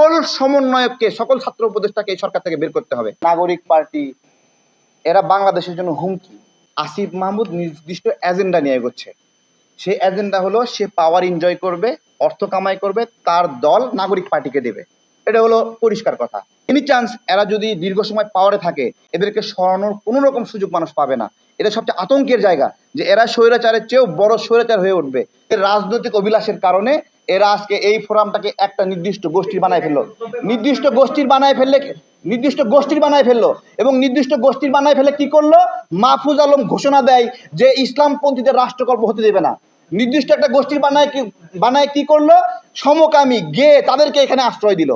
সকল সমন্বয়ককে, সকল ছাত্র উপদেষ্টাকে এই সরকার থেকে বের করতে হবে। নাগরিক পার্টি, এরা বাংলাদেশের জন্য হুমকি। আসিফ মাহমুদ নির্দিষ্ট এজেন্ডা নিয়ে এগোচ্ছে। সেই এজেন্ডা হলো, সে পাওয়ার এনজয় করবে, অর্থ কামাই করবে, তার দল নাগরিক পার্টিকে দেবে। এটা হলো পরিষ্কার কথা। এনি চান্স এরা যদি দীর্ঘ সময় পাওয়ারে থাকে, এদেরকে সরানোর কোনো রকম সুযোগ মানুষ পাবে না। এটা সবচেয়ে আতঙ্কের জায়গা যে এরা স্বৈরাচারের চেয়েও বড় স্বৈরাচার হয়ে উঠবে। এর রাজনৈতিক অভিলাষের কারণে এরা আজকে এই ফোরামটাকে একটা নির্দিষ্ট গোষ্ঠীর বানায় ফেলল। নির্দিষ্ট গোষ্ঠীর বানায় ফেললে নির্দিষ্ট গোষ্ঠীর বানায় ফেলল। এবং নির্দিষ্ট গোষ্ঠীর বানায় ফেলে কি করল? মাহফুজ আলম ঘোষণা দেয় যে ইসলামপন্থীদের রাষ্ট্রকল্প হতে দেবে না। নির্দিষ্ট একটা গোষ্ঠীর বানায় কি বানায় কি করল? সমকামী গে তাদেরকে এখানে আশ্রয় দিল।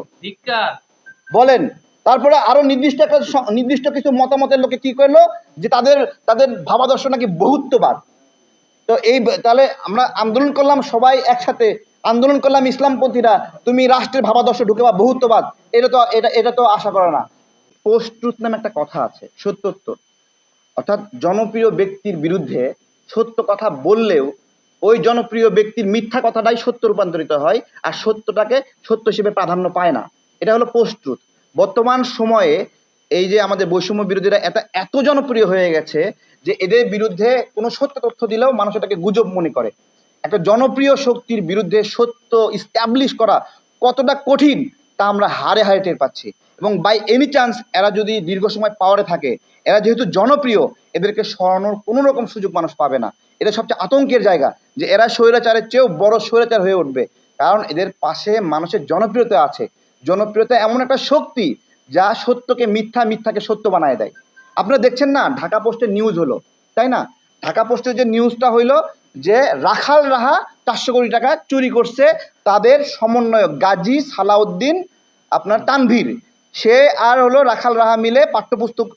বলেন তারপরে আরও নির্দিষ্ট একটা নির্দিষ্ট কিছু মতামতের লোকে কি করল? যে তাদের তাদের ভাবাদর্শ নাকি বহুত্ববাদ। তো এই তাহলে আমরা আন্দোলন করলাম সবাই একসাথে। আন্দোলন করলাম ইসলামপন্থীরা। তুমি রাষ্ট্রের ভাবাদর্শ ঢুকে বা বহুত্ববাদ। এটা তো, এটা এটা তো আশা করে না। পোস্ট ট্রুথ নামে একটা কথা আছে সত্যোত্তর অর্থাৎ জনপ্রিয় ব্যক্তির বিরুদ্ধে সত্য কথা বললেও ওই জনপ্রিয় ব্যক্তির মিথ্যা কথাটাই সত্য রূপান্তরিত হয় আর সত্যটাকে সত্য হিসেবে প্রাধান্য পায় না। এটা হলো পোস্ট ট্রুথ বর্তমান সময়ে এই যে আমাদের বৈষম্য বিরোধীরা এত এত জনপ্রিয় হয়ে গেছে যে এদের বিরুদ্ধে কোনো সত্য তথ্য দিলেও মানুষ এটাকে গুজব মনে করে। একটা জনপ্রিয় শক্তির বিরুদ্ধে সত্য ইস্টাবলিশ করা কতটা কঠিন তা আমরা হারে হারে টের পাচ্ছি। এবং বাই এনি চান্স এরা যদি দীর্ঘ সময় পাওয়ারে থাকে, এরা যেহেতু জনপ্রিয়, এদেরকে সরানোর কোনো রকম সুযোগ মানুষ পাবে না। এটা সবচেয়ে আতঙ্কের জায়গা যে এরা স্বৈরাচারের চেয়েও বড় স্বৈরাচার হয়ে উঠবে। কারণ এদের পাশে মানুষের জনপ্রিয়তা আছে। জনপ্রিয়তা এমন একটা শক্তি যা সত্যকে মিথ্যা, মিথ্যাকে সত্য বানায় দেয়। আপনারা দেখছেন না, ঢাকা পোস্টের নিউজ হলো, তাই না? ঢাকা পোস্টের যে নিউজটা হইল, যে রাখাল রাহা চারশো কোটি টাকা চুরি করছে, তাদের সমন্বয়ক গাজী সালাউদ্দিন, আপনার তানভীর, সে আর হলো রাখাল রাহা মিলে পাঠ্যপুস্তক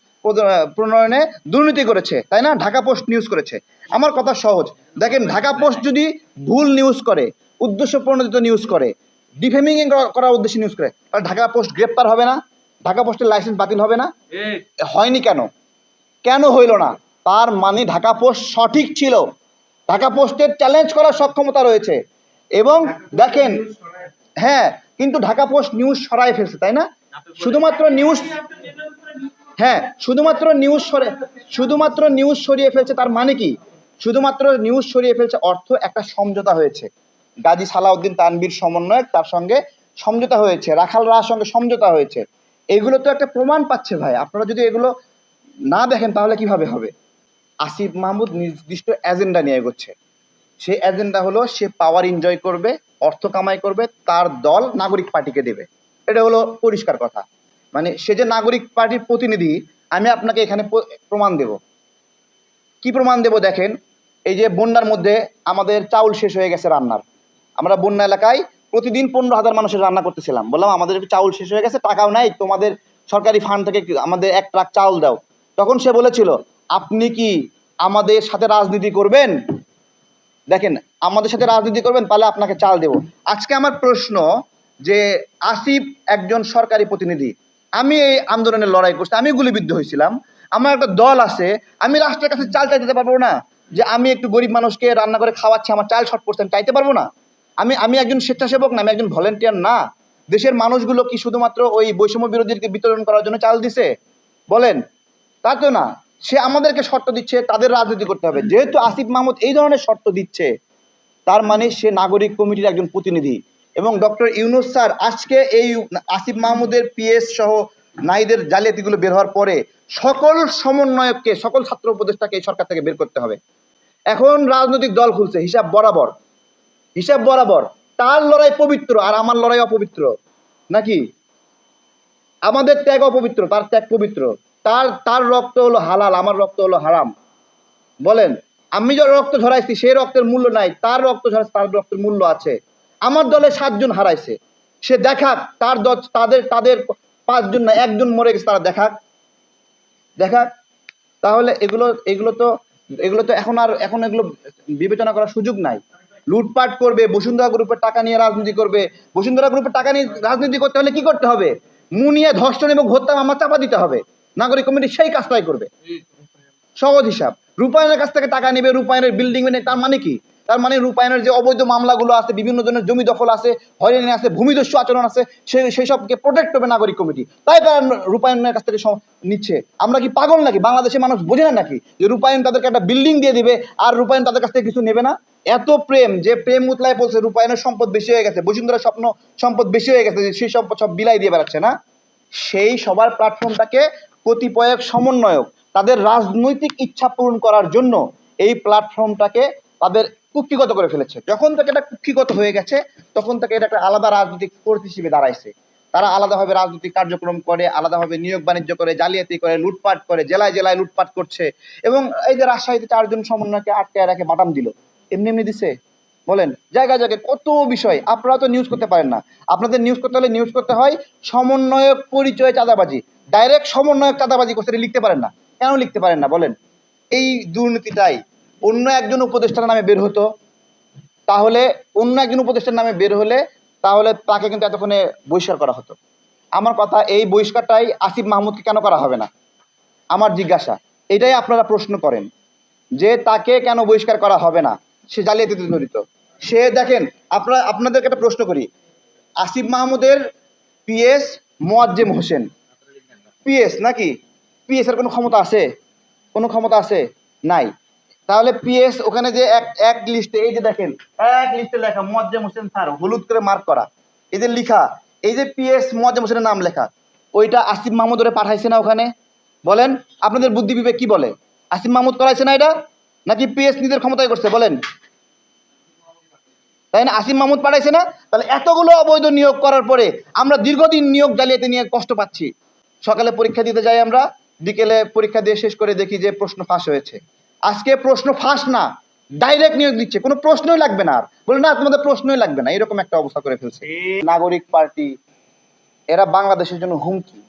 প্রণয়নে দুর্নীতি করেছে, তাই না? ঢাকা পোস্ট নিউজ করেছে। আমার কথা সহজ, দেখেন ঢাকা পোস্ট যদি ভুল নিউজ করে, উদ্দেশ্য প্রণোদিত নিউজ করে ডিফেমিং করার উদ্দেশ্যে নিউজ করে, তাহলে ঢাকা পোস্ট গ্রেপ্তার হবে না? ঢাকা পোস্টের লাইসেন্স বাতিল হবে না? হয়নি কেন? কেন হইল না? তার মানে ঢাকা পোস্ট সঠিক ছিল। ঢাকা পোস্টের চ্যালেঞ্জ করার সক্ষমতা রয়েছে। এবং দেখেন হ্যাঁ কিন্তু ঢাকা পোস্ট নিউজ সরাই ফেলছে তাই না? শুধুমাত্র নিউজ হ্যাঁ শুধুমাত্র নিউজ সরে শুধুমাত্র নিউজ সরিয়ে ফেলছে তার মানে কি? শুধুমাত্র নিউজ সরিয়ে ফেলছে অর্থ একটা সমঝোতা হয়েছে। গাজী সালাউদ্দিন তানবীর সমন্বয়ক তার সঙ্গে সমঝোতা হয়েছে। রাখাল রাহার সঙ্গে সমঝোতা হয়েছে। এগুলো তো একটা প্রমাণ পাচ্ছে ভাই। আপনারা যদি এগুলো না দেখেন তাহলে কীভাবে হবে? আসিফ মাহমুদ নির্দিষ্ট এজেন্ডা নিয়ে এগোচ্ছে। সেই এজেন্ডা হলো সে পাওয়ার এনজয় করবে, অর্থ কামাই করবে, তার দল নাগরিক পার্টিকে দেবে। এটা হলো পরিষ্কার কথা। মানে সে যে নাগরিক পার্টির প্রতিনিধি, আমি আপনাকে এখানে প্রমাণ দেব। কি প্রমাণ দেব দেখেন? এই যে বন্যার মধ্যে আমাদের চাউল শেষ হয়ে গেছে রান্নার। আমরা বন্যা এলাকায় প্রতিদিন পনেরো হাজার মানুষের রান্না করতেছিলাম। বললাম, আমাদের একটু চাউল শেষ হয়ে গেছে, টাকাও নাই, তোমাদের সরকারি ফান্ড থেকে আমাদের এক ট্রাক চাউল দাও। তখন সে বলেছিল, আপনি কি আমাদের সাথে রাজনীতি করবেন? দেখেন, আমাদের সাথে রাজনীতি করবেন তাহলে আপনাকে চাল দেব। আজকে আমার প্রশ্ন যে, আসিফ একজন সরকারি প্রতিনিধি। আমি এই আন্দোলনের লড়াই করছি, আমি গুলিবিদ্ধ হয়েছিলাম। আমার একটা দল আছে, আমি রাষ্ট্রের কাছে চাল চাইতে পারব না যে, আমি একটু গরিব মানুষকে রান্না করে খাওয়াচ্ছি, আমার চাল শর্ট পড়ছে চাইতে পারব না। আমি আমি একজন স্বেচ্ছাসেবক না, আমি একজন ভলেন্টিয়ার না। দেশের মানুষগুলো কি শুধুমাত্র ওই বৈষম্য বিরোধীকে বিতরণ করার জন্য চাল দিছে? বলেন। তা তো না। সে আমাদেরকে শর্ত দিচ্ছে, তাদের রাজনীতি করতে হবে। যেহেতু আসিফ মাহমুদ এই ধরনের শর্ত দিচ্ছে, তার মানে সে নাগরিক কমিটির একজন প্রতিনিধি। এবং ডক্টর ইউনুস স্যার আজকে এই আসিফ মাহমুদের পিএস সহ নাইদের জালিয়াতিগুলো বের হওয়ার পরে সকল সমন্বয়ককে, সকল ছাত্র উপদেষ্টাকে এই সরকার থেকে বের করতে হবে। এখন রাজনৈতিক দল খুলছে, হিসাব বরাবর। হিসাব বরাবর। তার লড়াই পবিত্র আর আমার লড়াই অপবিত্র। নাকি? আমাদের ত্যাগ অপবিত্র, তার ত্যাগ পবিত্র। তার তার রক্ত হলো হালাল, আমার রক্ত হলো হারাম। বলেন, আমি যে রক্ত ঝরাইছি, সেই রক্তের মূল্য নাই, তার রক্ত ঝরাইছে, তার রক্তের মূল্য আছে। আমার দলে সাতজন হারাইছে। সে দেখাক, তার তাদের তাদের পাঁচজন না, একজন মরে গেছে, তারা দেখাক। দেখাক। তাহলে এগুলো এগুলো তো এগুলো তো এখন আর, এখন এগুলো বিবেচনা করার সুযোগ নাই। লুটপাট করবে, বসুন্ধরা গ্রুপের টাকা নিয়ে রাজনীতি করবে। বসুন্ধরা গ্রুপের টাকা নিয়ে রাজনীতি করতে হলে কি করতে হবে? মুনিয়া ধর্ষণ এবং হত্যা আমার চাপা দিতে হবে। নাগরিক কমিটি সেই কাজটাই করবে। সহজ হিসাব। রূপায়ণের কাছ থেকে টাকা নেবে, রূপায়ণের বিল্ডিং তার মানে কি? তার মানে রূপায়ণের যে অবৈধ মামলাগুলো আছে, বিভিন্ন জনের জমি দখল আছে, হয়রানি আছে, ভূমিদস্যু আচরণ আছে সেই সেই সবকে প্রোটেক্ট করবে নাগরিক কমিটি তাই তারা রূপায়ণের কাছ থেকে নিচ্ছে। আমরা কি পাগল নাকি? বাংলাদেশের মানুষ বোঝে না নাকি যে রূপায়ণ তাদেরকে একটা বিল্ডিং দিয়ে দিবে আর রূপায়ণ তাদের কাছ থেকে কিছু নেবে না? এত প্রেম, যে প্রেম উতলায় বলছে রূপায়ণের সম্পদ বেশি হয়ে গেছে, বসুন্ধরা স্বপ্ন সম্পদ বেশি হয়ে গেছে, সেই সম্পদ সব বিলাই দিয়ে বেড়াচ্ছে না? সেই সবার প্ল্যাটফর্মটাকে কতিপয়ক সমন্বয়ক, তাদের রাজনৈতিক ইচ্ছা পূরণ করার জন্য এই প্ল্যাটফর্মটাকে তাদের কুক্ষিগত করে ফেলেছে। যখন থেকে এটা কুক্ষিগত হয়ে গেছে, তখন থেকে এটা একটা আলাদা রাজনৈতিক ফোর্স হিসেবে দাঁড়াইছে। তারা আলাদাভাবে রাজনৈতিক কার্যক্রম করে, আলাদাভাবে নিয়োগ বাণিজ্য করে, জালিয়াতি করে, লুটপাট করে, জেলায় জেলায় লুটপাট করছে এবং এই যে রাজশাহীতে চারজন সমন্বয়কে আটকে রাখে বাটাম দিল, এমনি এমনি দিছে। বলেন জায়গায় জায়গায় কত বিষয়, আপনারা তো নিউজ করতে পারেন না। আপনাদের নিউজ করতে হলে নিউজ করতে হয় সমন্বয়ক পরিচয় চাঁদাবাজি। ডাইরেক্ট সমন্বয়ক চাঁদাবাজি এটা লিখতে পারেন না? কেন লিখতে পারেন না? বলেন, এই দুর্নীতিটাই অন্য একজন উপদেষ্টার নামে বের হতো। তাহলে অন্য একজন উপদেষ্টার নামে বের হলে তাহলে তাকে কিন্তু এতক্ষণে বহিষ্কার করা হতো। আমার কথা, এই বহিষ্কারটাই আসিফ মাহমুদকে কেন করা হবে না? আমার জিজ্ঞাসা। এটাই আপনারা প্রশ্ন করেন যে তাকে কেন বহিষ্কার করা হবে না? সে জালিয়াতিতে জড়িত। সে দেখেন, আপনারা, আপনাদেরকে একটা প্রশ্ন করি। আসিফ মাহমুদের পিএস মোয়াজ্জেম হোসেন। পিএস নাকি? পিএস এর কোনো ক্ষমতা আছে? কোনো ক্ষমতা আছে? নাই। তাহলে পিএস ওখানে যে এক এক লিস্টে এই যে দেখেন, এক লিস্টে লেখা মোয়াজ্জেম হোসেন স্যার, হলুদ করে মার্ক করা। এই যে লিখা, এই যে পিএস মোয়াজ্জেম হোসেনের নাম লেখা, ওইটা আসিফ মাহমুদ ওরে পাঠাইছে না ওখানে? বলেন, আপনাদের বুদ্ধি বিবেক কি বলে? আসিফ মাহমুদ করাইছে না এটা? নাকি পিএস নিজের ক্ষমতায় করছে? বলেন। তাই না? আসিফ মাহমুদ পাঠাইছে না? তাহলে এতগুলো অবৈধ নিয়োগ করার পরে আমরা দীর্ঘদিন নিয়োগ জালিয়াতি নিয়ে কষ্ট পাচ্ছি। সকালে পরীক্ষা দিতে যাই আমরা, বিকেলে পরীক্ষা দিয়ে শেষ করে দেখি যে প্রশ্ন ফাঁস হয়েছে। আজকে প্রশ্ন ফাঁস না ডাইরেক্ট নিয়োগ দিচ্ছে কোনো প্রশ্নই লাগবে না আর। বলে না তোমাদের প্রশ্নই লাগবে না। এরকম একটা অবস্থা করে ফেলছে। নাগরিক পার্টি এরা বাংলাদেশের জন্য হুমকি।